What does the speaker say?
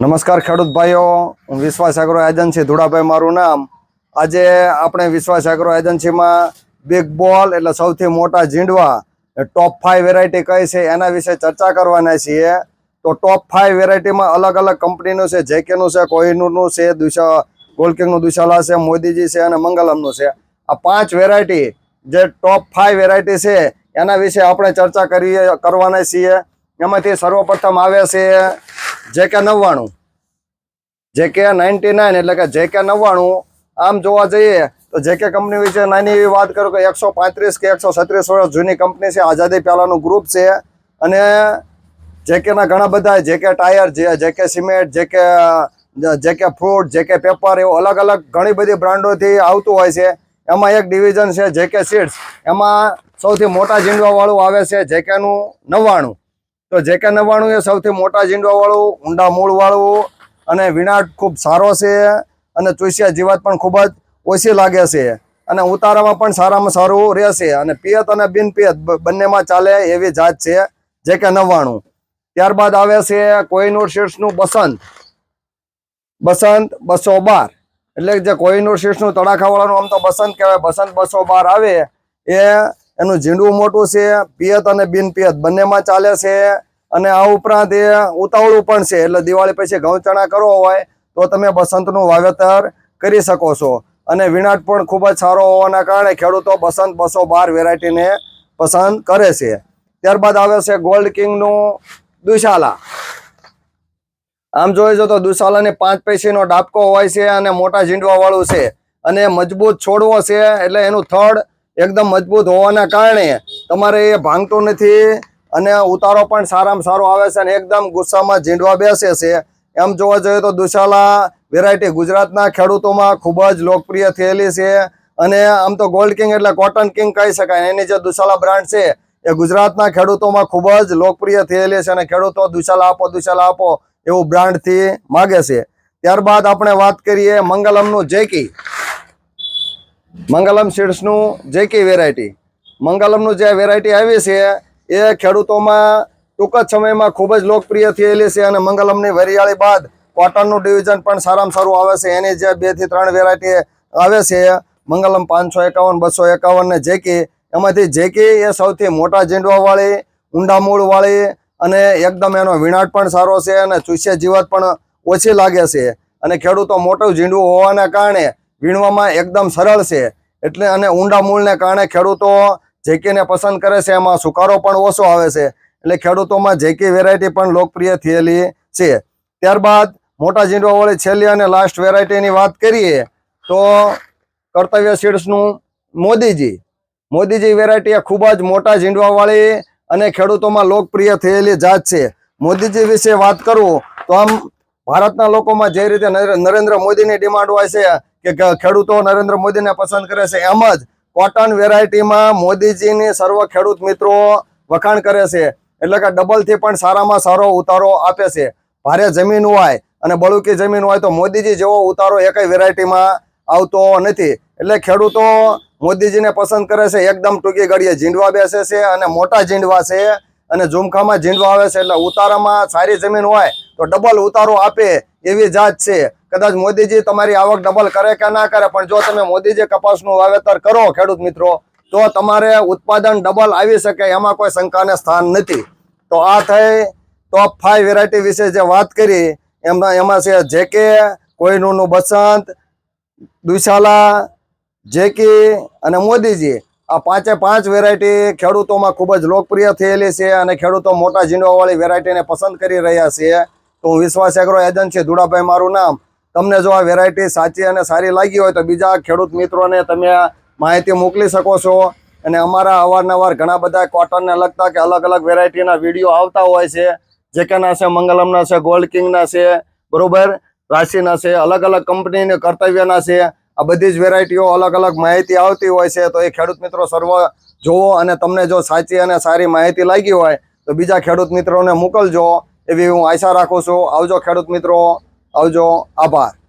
નમસ્કાર ખેડૂત ભાઈઓ, હું વિશ્વાસ એગ્રો એજન્સી ધુડાભાઈ મારું નામ. આજે આપણે વિશ્વાસ એગ્રો એજન્સીમાં બિગ બોલ એટલે સૌથી મોટા ઝીંડવા ટોપ ફાઈવ વેરાયટી કઈ છે એના વિશે ચર્ચા કરવાના છીએ. તો ટોપ ફાઈવ વેરાયટીમાં અલગ અલગ કંપનીનું છે જેકેનું છે કોહિનૂરનું છે, દુશા ગોલકિંગનું દુશાલા છે, મોદીજી છે અને મંગલમનું છે. આ પાંચ વેરાયટી જે ટોપ ફાઈવ વેરાયટી છે, એના વિશે આપણે ચર્ચા કરીએ, કરવાના છીએ. એમાંથી સર્વપ્રથમ આવે છે જે કે નવ્વાણું. જે કે નાઇન્ટી નાઇન એટલે કે જે કે નવ્વાણું. આમ જોવા જઈએ તો જે કે કંપની વિશે નાની એવી વાત કરું કે એકસો પાંત્રીસ કે એકસો છત્રીસ વર્ષ જૂની કંપની છે, આઝાદી પહેલાનું ગ્રુપ છે. અને જે કે ઘણા બધા જે કે ટાયર જે જે સિમેન્ટ જે કે જે કે ફ્રૂટ જે કે પેપર એવું અલગ અલગ ઘણી બધી બ્રાન્ડોથી આવતું હોય છે. એમાં એક ડિવિઝન છે જે કે સીડ્સ એમાં સૌથી મોટા ઝીંડવાવાળું આવે છે જે કે નવ્વાણું. તો જે કે નવ્વાણું એ સૌથી મોટા ઝીંડવાવાળું ઊંડા મૂળ વાળું અને વિનાટ ખૂબ સારો છે અને ચોસિયા જીવાત પણ ખૂબ જ ઓછી લાગે છે. અને ઉતારામાં પણ સારામાં સારું રહેશે. અને પિયત અને બિન પિયત બંનેમાં ચાલે એવી જાત છે જે કે નવ્વાણું. ત્યારબાદ આવે છે કોહિનૂર શીર્ષનું બસંત. બસંત બસો બાર. એટલે જે કોહિનૂર શીર્ષનું તડાખાવાળાનું આમ તો બસંત કહેવાય. બસંત બસો બાર આવે એ એનું ઝીંડું મોટું છે. પિયત અને બિન પિયત બંનેમાં ચાલે છે. અને આ ઉપરાંત એ ઉતાવળું પણ છે. એટલે દિવાળી પછી ઘઉં ચણા કરવો હોય તો તમે બસંતનું વાવેતર કરી શકો છો. અને વિનાટ પણ ખૂબ જ સારો હોવાના કારણે ખેડૂતો બસંત બસો બાર વેરાયટીને પસંદ કરે છે. ત્યારબાદ આવે છે ગોલ્ડ કિંગનું દુશાલા. આમ જોઈ જો તો દુશાલાની પાંચ પૈસીનો ડાબકો હોય છે અને મોટા ઝીંડવાવાળું છે. અને મજબૂત છોડવો છે એટલે એનું થડ એકદમ મજબૂત હોવાના કારણે તમારે એ ભાંગતું નથી અને ઉતારો પણ સારામાં સારો આવે છે અને એકદમ ગુસ્સામાં ઝીંડવા બેસે છે. એમ જોવા જોઈએ તો દુશાલા વેરાયટી ગુજરાતના ખેડૂતોમાં ખૂબ જ લોકપ્રિય થયેલી છે અને આમ તો ગોલ્ડ કિંગ એટલે કોટન કિંગ કહી શકાય. એની જે દુશાલા બ્રાન્ડ છે એ ગુજરાતના ખેડૂતોમાં ખૂબ જ લોકપ્રિય થયેલી છે અને ખેડૂતો દુશાલા આપો દુશાલા આપો એવું બ્રાન્ડથી માગે છે. ત્યારબાદ આપણે વાત કરીએ મંગલમનું જેકી. મંગલમ સીડ્સનું જેકી વેરાયટી મંગલમનું જે વેરાયટી આવી છે એ ખેડૂતોમાં ટૂંક જ સમયમાં ખૂબ જ લોકપ્રિય થયેલી છે અને મંગલમની વરિયાળી બાદ કોટનનું ડિવિઝન પણ સારામાં સારું આવે છે. એની જે બેથી ત્રણ વેરાયટી આવે છે, મંગલમ પાંચસો એકાવન, બસો એકાવન ને જેકી, એમાંથી જેકી એ સૌથી મોટા ઝીંડવાવાળી ઊંડા મૂળવાળી અને એકદમ એનો વિનાટ પણ સારો છે અને ચૂસ્ય જીવાત પણ ઓછી લાગે છે. અને ખેડૂતો મોટું ઝીંડવું હોવાના કારણે વીણવામાં એકદમ સરળ છે. એટલે અને ઊંડા મૂળને કારણે ખેડૂતો જેકીને પસંદ કરે છે, એમાં સુકારો પણ ઓછો આવે છે. એટલે ખેડૂતોમાં જેકી વેરાયટી પણ લોકપ્રિય થયેલી છે. ત્યારબાદ મોટા ઝીંડવાવાળી છેલ્લી અને લાસ્ટ વેરાયટીની વાત કરીએ, તો કર્તવ્ય સીડ્સનું મોદીજી. મોદીજી વેરાયટી ખૂબ જ મોટા ઝીંડવાવાળી અને ખેડૂતોમાં લોકપ્રિય થયેલી જાત છે. મોદીજી વિશે વાત કરું, તો આમ ભારતના લોકોમાં જે રીતે નરે- નરેન્દ્ર મોદીની ડિમાન્ડ હોય છે, કે ખેડૂતો નરેન્દ્ર મોદીને પસંદ કરે છે, એમ જ કોટન વેરાયટીમાં મોદીજીની સર્વ ખેડૂત મિત્રો વખાણ કરે છે. એટલે કે ડબલથી પણ સારામાં સારો ઉતારો આપે છે. ભારે જમીન હોય અને બળુકી જમીન હોય તો મોદીજી જેવો ઉતારો એકેય વેરાયટીમાં આવતો નથી. એટલે ખેડૂતો મોદીજીને પસંદ કરે છે, એકદમ ટૂંકી ઘડીએ ઝીંડવા બેસે છે અને મોટા ઝીંડવા છે અને ઝુમખામાં ઝીંડવા આવે છે. એટલે ઉતારામાં સારી જમીન હોય તો ડબલ ઉતારો આપે એવી જાત છે. કદાચ મોદીજી તમારી આવક ડબલ કરે કે ના કરે, પણ જો તમે મોદીજી કપાસનું વાવેતર કરો, ખેડૂત મિત્રો, તો તમારે ઉત્પાદન ડબલ આવી શકે, એમાં કોઈ શંકાને સ્થાન નથી. તો આ થઈ ટોપ ફાઈવ વેરાયટી વિશે જે વાત કરી, એમાં એમાં છે જેકે કોઈનું બસંત દુશાલા જેકી અને મોદીજી, આ પાંચે પાંચ વેરાયટી ખેડૂતોમાં ખૂબ જ લોકપ્રિય થયેલી છે અને ખેડૂતો મોટા ઝીંડવાવાળી વેરાયટીને પસંદ કરી રહ્યા છે. તો હું વિશ્વાસ એગ્રો એજન્સી ધુડાભાઈ, મારું નામ. તમને જો આ વેરાયટી સાચી અને સારી લાગી હોય તો બીજા ખેડૂત મિત્રોને તમે માહિતી મોકલી શકો છો. અને અમારા અવારનવાર ઘણા બધા કોટનને લગતા કે અલગ અલગ વેરાયટીના વીડિયો આવતા હોય છે. જેકેના છે, મંગલમના છે ગોલ્ડ કિંગના છે, બરોબર? રાશિના છે, અલગ અલગ કંપનીને કર્તવ્યના છે. આ બધી જ વેરાયટીઓ અલગ અલગ માહિતી આવતી હોય છે. તો એ ખેડૂત મિત્રો સર્વ જોવો અને તમને જો સાચી અને સારી માહિતી લાગી હોય તો બીજા ખેડૂત મિત્રોને મોકલજો. એવી હું આશા રાખું છું. આવજો ખેડૂત મિત્રો. આવજો. આભાર.